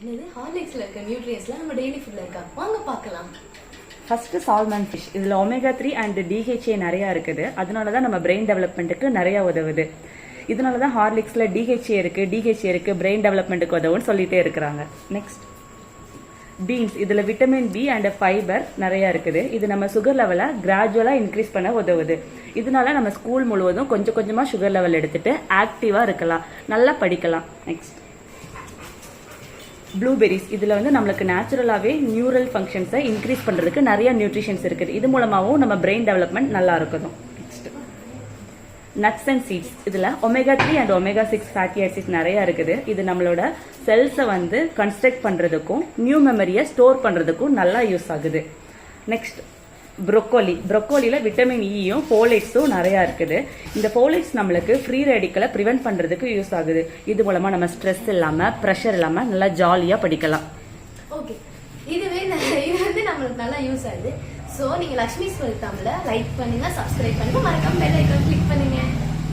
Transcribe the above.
என்னது? ஹார்லிக்ஸ்ல இருக்க நியூட்ரியன்ஸ்லாம் நம்ம டெய்லி ஃபுட்ல இருக்கா? வாங்க பார்க்கலாம். ஃபர்ஸ்ட் சால்மன் ஃபிஷ் இதில் ஒமேகா த்ரீ அண்ட் டிஹெச்ஏ நிறையா இருக்குது. அதனால தான் நம்ம பிரெயின் டெவலப்மெண்ட்டுக்கு நிறையா உதவுது. இதனால தான் ஹார்லிக்ஸில் டிஹெச்ஏ இருக்குது டிஹெச்ஏ இருக்குது பிரெயின் டெவலப்மெண்ட்டுக்கு உதவுன்னு சொல்லிட்டே இருக்கிறாங்க. நெக்ஸ்ட் பீன்ஸ் இதில் விட்டமின் பி அண்ட் ஃபைபர் நிறையா இருக்குது. இது நம்ம சுகர் லெவலை கிராஜுவலாக இன்க்ரீஸ் பண்ண உதவுது. இதனால நம்ம ஸ்கூல் முழுவதும் கொஞ்சம் கொஞ்சமாக சுகர் லெவல் எடுத்துட்டு ஆக்டிவாக இருக்கலாம். நல்லா படிக்கலாம். நெக்ஸ்ட் ப்ளூபெரிஸ் இதில் வந்து நம்மளுக்கு நேச்சுரலாகவே நியூரல் ஃபங்க்ஷன்ஸை இன்க்ரீஸ் பண்ணுறதுக்கு நிறைய நியூட்ரிஷன்ஸ் இருக்குது. இது மூலமாகவும் நம்ம பிரெயின் டெவலப்மெண்ட் நல்லா இருக்கணும். நட்ஸ் அண்ட் சீட்ஸ் இதில் omega three and omega six fatty acids நிறைய இருக்குது. இது நம்மளோட செல்ஸை வந்து கன்ஸ்ட்ரக்ட் பண்ணுறதுக்கும் நியூ மெமரியை ஸ்டோர் பண்ணுறதுக்கும் நல்லா யூஸ் ஆகுது. நெக்ஸ்ட் ப்ரொக்கோலி ப்ரொக்கோலியில் விட்டமின் இயும் ஃபோலேட்ஸும் நிறையா இருக்குது. இந்த ஃபோலேட்ஸ் நம்மளுக்கு ஃப்ரீ ரேடிக்கலை ப்ரிவென்ட் பண்ணுறதுக்கு யூஸ் ஆகுது. இது மூலமாக நம்ம ஸ்ட்ரெஸ் இல்லாமல் ப்ரெஷர் இல்லாமல் நல்லா ஜாலியாக படிக்கலாம். ஓகே இதுவே இது வந்து நம்மளுக்கு நல்லா யூஸ் ஆகுது. ஸோ நீங்கள் லக்ஷ்மி ஸ்வல் தமிழ லைக் பண்ணுங்கள் சப்ஸ்கிரைப் பண்ணுங்கள் மறக்காம பெல் ஐக்கன் கிளிக் பண்ணுங்க.